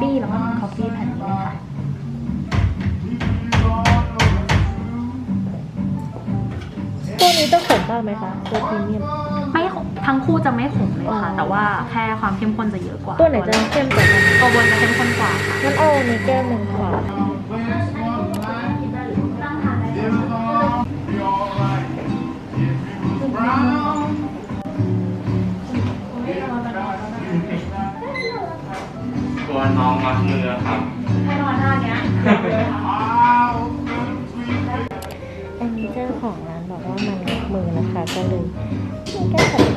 ปี้แล้วก็คอปปี้แผ่นนี้เลยค่ะตัวนี้จะขมมากไหมคะตัวพรีเมียมไม่ทั้งคู่จะไม่ขมเลยค่ะ แต่ว่าแค่ความเข้มข้นจะเยอะกว่า ตัวไหนจะเข้มกว่าตัวบนจะเข้มข้นกว่าค่ะงั้นเอาในแก้วหนึ่งค่ะ น้องมัดมือครับอันนี้เจ้าของร้านบอกว่ามันงับมือนะคะ ก็เลยมีแก้วข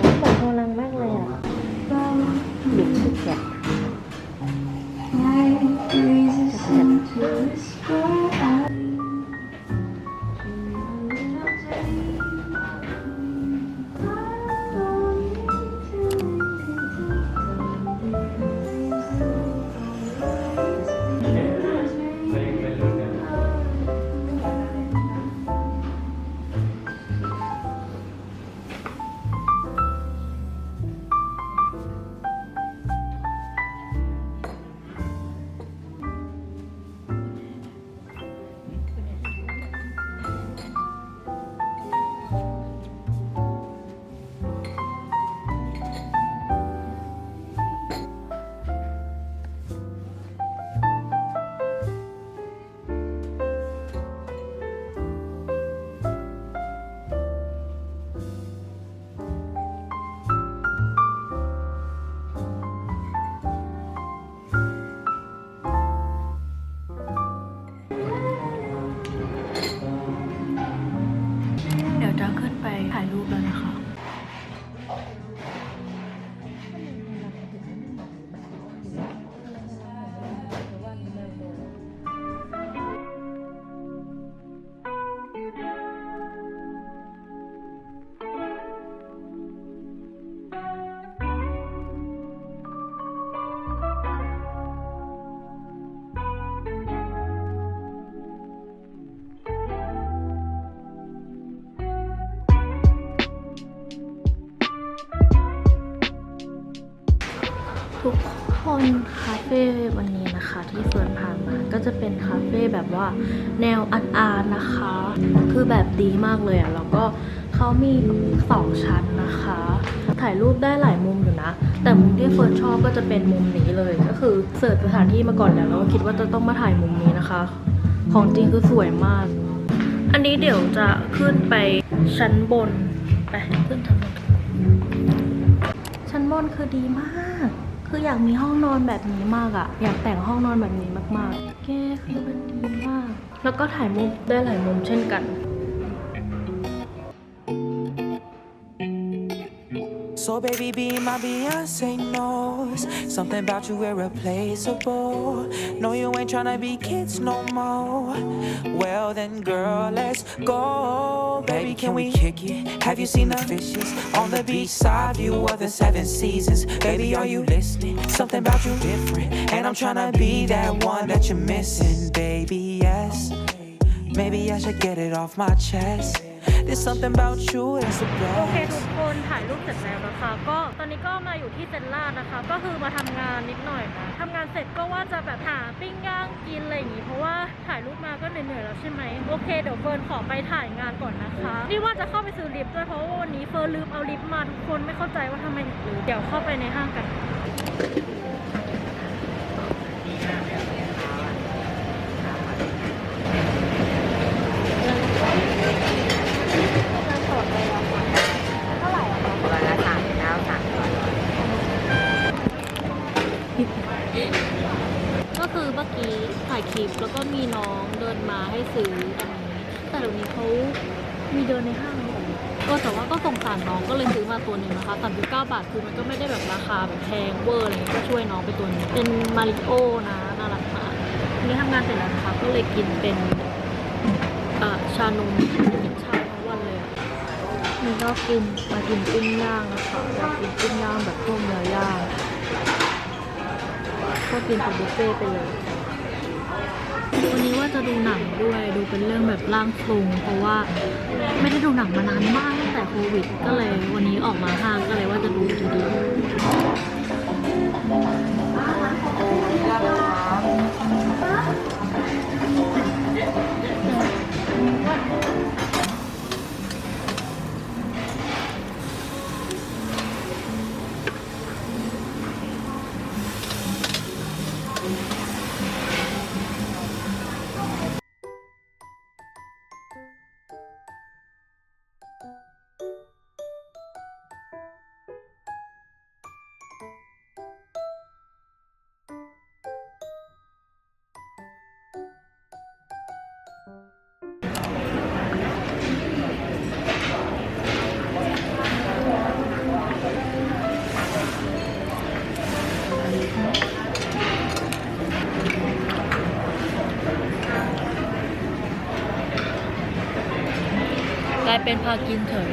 ถ่าย ทุกคนคาเฟ่วันนี้นะคะที่เฟิร์นพามาก็จะเป็นคาเฟ่แบบว่าแนวอาร์ตอาร์นะคะ คือแบบดีมากเลยอะ่ะแล้วก็เขามีสองชั้นนะคะ ถ่ายรูปได้หลายมุมอยู่นะ แต่มุมที่เฟิร์นชอบก็จะเป็นมุมนี้เลยก็คือเสิร์ชสถานที่มาก่อนแล้วแล้วก็คิดว่าจะต้องมาถ่ายมุมนี้นะคะ ของจริงคือสวยมาก อันนี้เดี๋ยวจะขึ้นไปชั้นบนไปขึ้นชั้นบนชั้นบนคือดีมาก คืออยากมีห้องนอนแบบนี้มากอะอยากแต่งห้องนอนแบบนี้มากๆ แกคือมันดีมาก แล้วก็ถ่ายมุมได้หลายมุมเช่นกัน So baby, be my Beyonce knows something about you irreplaceable. No, you ain't tryna be kids no more. Well then, girl, let's go. Baby, can we kick it? Have you seen the fishes on the beach side view of the seven seasons? Baby, are you listening? Something about you different, and I'm tryna be that one that you're missing, baby. Yes. Maybe I should get it off my chest. There's something about you that's the โอเค best. ทุกคนถ่ายรูปเสร็จแล้วนะคะ ก็ตอนนี้ก็มาอยู่ที่เซนลาดนะคะ ก็คือมาทำงานนิดหน่อยนะทำงานเสร็จก็ว่าจะแบบหาปิ้งย่างกินอะไรอย่างงี้เพราะว่าถ่ายรูปมาก็เหนื่อยๆแล้วใช่ไหมโอเคเดี๋ยวเฟิร์นขอไปถ่ายงานก่อนนะคะ นี่ว่าจะเข้าไปซื้อลิปด้วยเพราะว่าวันนี้เฟิร์นลืมเอาลิปมาทุกคนไม่เข้าใจว่าทำไมถึงลืมเดี๋ยวเข้าไปในห้างกันก็คือเมื่อกี้ถ่ายคลิปแล้วก็มีน้องเดินมาให้ซื้ออันนี้ แต่เดี๋ยวนี้เขามีเดินในห้างเลยเหรอก็แต่ว่าก็สงสารน้องก็เลยซื้อมาตัวหนึ่งนะคะ39บาทคือมันก็ไม่ได้แบบราคาแบบแพงเวอร์อะไรเงี้ยก็ช่วยน้องไปตัวหนึงเป็นมาริโอนะน่ารักมากวันนี้ทำงานเสร็จแล้วนะคะก็เลยกินเป็นเอ่อชานมกินชาทั้งวันเลยอะนี่ก็กินมากินปิ้งย่างนะคะอยากกินปิ้งย่างแบบพวกเนื้อย่างก็กินเป็นบุฟเฟ่ต์ไปเลย วันนี้ว่าจะดูหนังด้วย ดูเป็นเรื่องแบบร่างทรงเพราะว่าไม่ได้ดูหนังมานานมากตั้งแต่โควิด ก็เลยวันนี้ออกมาห้างก็เลยว่าจะดูดีๆ เป็นพากินเฉย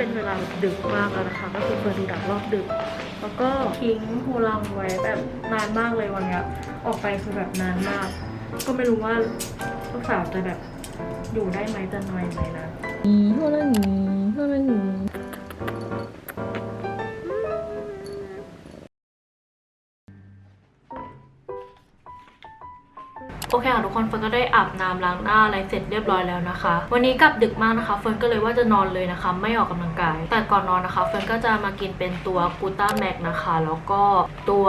เป็นเวลาดึกมากแล้วนะคะ ก็คือเฟิร์นดูดับรอบดึก แล้วก็ทิ้งโฮลังไว้แบบนานมากเลยวันเนี้ยออกไปคือแบบนานมาก ก็ไม่รู้ว่าลูกสาวจะแบบอยู่ได้ไหมจะนอยไหมนะนี่หัวละนี่ โอเคค่ะทุกคนเฟิร์นก็ได้อาบน้ำล้างหน้าอะไรเสร็จเรียบร้อยแล้วนะคะ วันนี้กลับดึกมากนะคะเฟิร์นก็เลยว่าจะนอนเลยนะคะ ไม่ออกกำลังกาย แต่ก่อนนอนนะคะเฟิร์นก็จะมากินเป็นตัวกูต้าแม็กนะคะ แล้วก็ตัว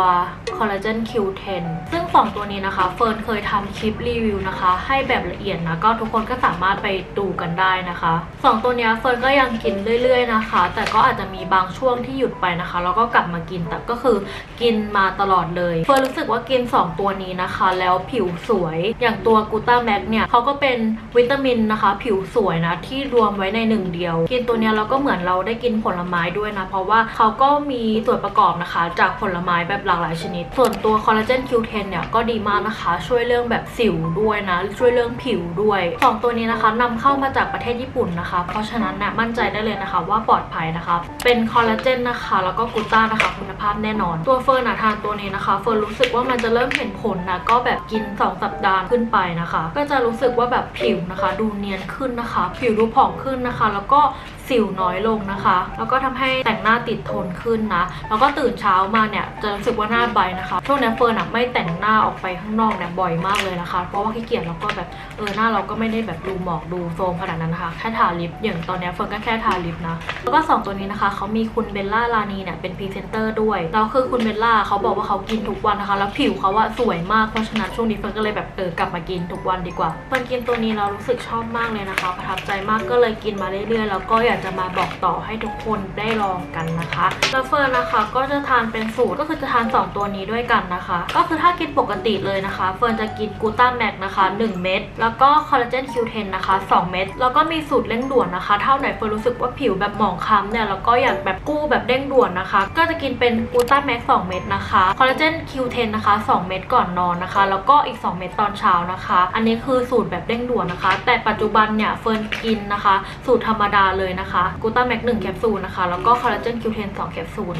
คอลลาเจน Q10 ซึ่งสองตัวนี้นะคะเฟิร์นเคยทำคลิปรีวิวนะคะ ให้แบบละเอียดนะก็ทุกคนก็สามารถไปดูกันได้นะคะสองตัวนี้เฟิร์นก็ยังกินเรื่อย ๆนะคะ แต่ก็อาจจะมีบางช่วงที่หยุดไปนะคะแล้วก็กลับมากินแต่ก็คือ กินมาตลอดเลยเฟิร์นรู้สึกว่ากิน 2 ตัวนี้นะคะ แล้วผิวสวยอย่างตัวกูต้าแม็กเนี่ยเขาก็เป็นวิตามินนะคะ ผิวสวยนะ ที่รวมไว้ในหนึ่งเดียว กินตัวเนี้ยเราก็เหมือนเราได้กินผลไม้ด้วยนะ เพราะว่าเขาก็มีส่วนประกอบนะคะ จากผลไม้แบบหลากหลายชนิด ส่วนตัวคอลลาเจน Q10 เนี่ยก็ดีมากนะคะ ช่วยเรื่องแบบสิวด้วยนะ ช่วยเรื่องผิวด้วยสองตัวนี้นะคะนำเข้ามาจากประเทศญี่ปุ่นนะคะ เพราะฉะนั้นเนี่ยมั่นใจได้เลยนะคะ ว่าปลอดภัยนะคะเป็นคอลลาเจนนะคะแล้วก็กูต้านะคะ คุณภาพแน่นอนตัวเฟิิร์นอะทานตัวนี้นะคะเฟิร์นรู้สึกว่ามันจะเริ่มเห็นผลนะก็แบบกิน 2 สัปดาห์ขึ้นไปนะคะ ก็จะรู้สึกว่าแบบผิวนะคะ ดูเนียนขึ้นนะคะ ผิวดูผ่องขึ้นนะคะ แล้วก็ สิวน้อยลงนะคะ แล้วก็ทำให้แต่งหน้าติดทนขึ้นนะ แล้วก็ตื่นเช้ามาเนี่ยจะรู้สึกว่าหน้าใบนะคะ ช่วงนี้เฟิร์นอะไม่แต่งหน้าออกไปข้างนอกเนี่ยบ่อยมากเลยนะคะ เพราะว่าขี้เกียจแล้วก็แบบเออหน้าเราก็ไม่ได้แบบดูหมอกดูโฟมขนาดนั้นนะคะ แค่ทาลิปอย่างตอนนี้เฟิร์นก็แค่ทาลิปนะ แล้วก็สองตัวนี้นะคะเขามีคุณเบลล่าลานีเนี่ยเป็นพรีเซนเตอร์ด้วย แล้วคือคุณเบลล่าเขาบอกว่าเขากินทุกวันนะคะ แล้วผิวเขาอะสวยมาก เพราะฉะนั้นช่วงนี้เฟิร์นก็เลยแบบเออกลับมากินทุกวันดีกว่า เฟิร์นกินตัวนี้เรารู้สึกชอบมากเลยนะคะ ประทับใจมากก็เลยกินมาเรื่อยๆ แล้วก็อยากจะมาบอกต่อให้ทุกคนได้ลองกันนะคะแล้วเฟิร์นนะคะก็จะทานเป็นสูตรก็คือจะทานสองตัวนี้ด้วยกันนะคะ ก็คือถ้ากินปกติเลยนะคะ เฟิร์นจะกินกูต้าแม็กนะคะ 1 เม็ดแล้วก็คอลลาเจน Q10 นนะคะ 2 เม็ดแล้วก็มีสูตรเร่งด่วนนะคะ เท่าไหนเฟิร์นรู้สึกว่าผิวแบบหมองคล้ำเนี่ยแล้วก็อยากแบบกู้แบบเร่งด่วนนะคะ ก็จะกินเป็นกูต้าแม็ก2เม็ดนะคะคอลลาเจน Q10 นะคะ 2 เม็ดก่อนนอนนะคะ แล้วก็อีก 2 เม็ดตอนเช้านะคะ อันนี้คือสูตรแบบเร่งด่วนนะคะ แต่ปัจจุบันเนี่ยเฟิร์นกินนะคะ สูตรธรรมดาเลยนะคะกูต้าแม็ก1แคปซูลนะคะ แล้วก็คอลลาเจน Q10 2แคปซูล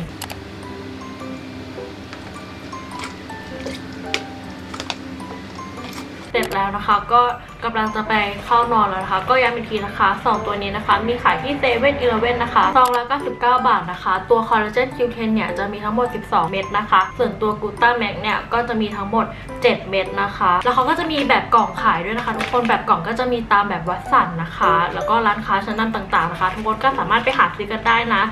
แล้วนะคะ ก็กำลังจะไปเข้านอนแล้วนะคะ ก็ย้ำอีกทีนะคะสองตัวนี้นะคะ มีขายที่เซเว่นอีเลเว่นนะคะซองละ99 บาทนะคะ ตัวคอลลาเจน Q10 เนี่ยจะมีทั้งหมด 12 เม็ดนะคะ ส่วนตัวกูต้าแม็กเนี่ยก็จะมีทั้งหมด 7 เม็ดนะคะ แล้วเขาก็จะมีแบบกล่องขายด้วยนะคะ ทุกคนแบบกล่องก็จะมีตามแบบวัดสันนะคะ แล้วก็ร้านค้าชั้นนำต่างๆนะคะ ทุกคนก็สามารถไปหาซื้อกันได้นะ